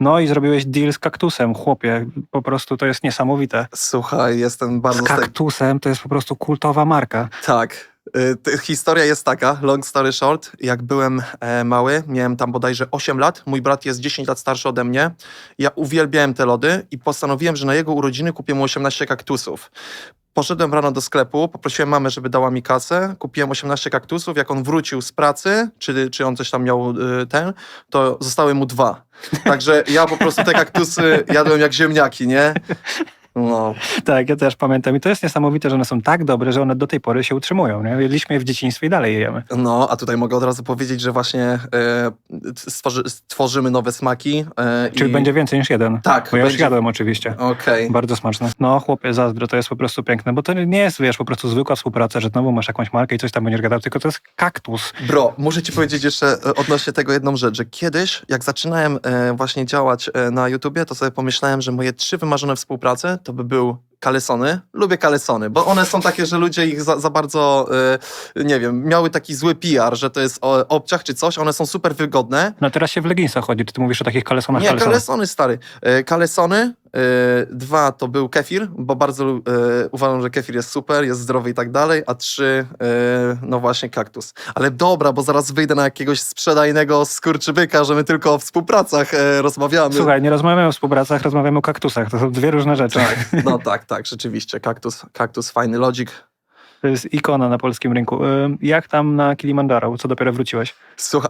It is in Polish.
No i zrobiłeś deal z kaktusem, chłopie. Po prostu to jest niesamowite. Słuchaj, jestem bardzo... z kaktusem to jest po prostu kultowa marka. Tak. Y, Historia jest taka, long story short, jak byłem e, mały, miałem tam bodajże 8 lat, mój brat jest 10 lat starszy ode mnie, ja uwielbiałem te lody i postanowiłem, że na jego urodziny kupię mu 18 kaktusów. Poszedłem rano do sklepu, poprosiłem mamę, żeby dała mi kasę, kupiłem 18 kaktusów, jak on wrócił z pracy, czy, czy on coś tam miał y, ten, to zostały mu dwa. Także ja po prostu te kaktusy jadłem jak ziemniaki, nie? No, Tak, ja też pamiętam. I to jest niesamowite, że one są tak dobre, że one do tej pory się utrzymują. Nie? Jedliśmy je w dzieciństwie i dalej je jemy. No, a tutaj mogę od razu powiedzieć, że właśnie e, stworzy, stworzymy nowe smaki. E, Czyli i... będzie więcej niż jeden. Tak, Bo ja już będzie- jadłem oczywiście. Okej. Bardzo smaczne. No chłopie, zazdro, to jest po prostu piękne, bo to nie jest, wiesz, po prostu zwykła współpraca, że znowu masz jakąś markę i coś tam będziesz gadał, tylko to jest kaktus. Bro, muszę ci powiedzieć jeszcze e, odnośnie tego jedną rzecz, że kiedyś, jak zaczynałem e, właśnie działać e, na YouTubie, to sobie pomyślałem, że moje trzy wymarzone współprace to by był kalesony. Lubię kalesony, bo one są takie, że ludzie ich za, za bardzo, e, nie wiem, miały taki zły PR, że to jest o, obciach czy coś. One są super wygodne. No teraz się w leginsach chodzi, czy ty mówisz o takich kalesonach Nie, kalesonach? kalesony stary. E, Kalesony. E, Dwa to był kefir, bo bardzo e, uważam, że kefir jest super, jest zdrowy i tak dalej. A trzy, e, no właśnie kaktus. Ale dobra, bo zaraz wyjdę na jakiegoś sprzedajnego skurczybyka, że my tylko o współpracach rozmawiamy. Słuchaj, nie rozmawiamy o współpracach, rozmawiamy o kaktusach. To są dwie różne rzeczy. No tak, tak, rzeczywiście. Kaktus, kaktus fajny lodzik. To jest ikona na polskim rynku. Jak tam na Kilimandżaro? Co dopiero wróciłeś? Słuchaj,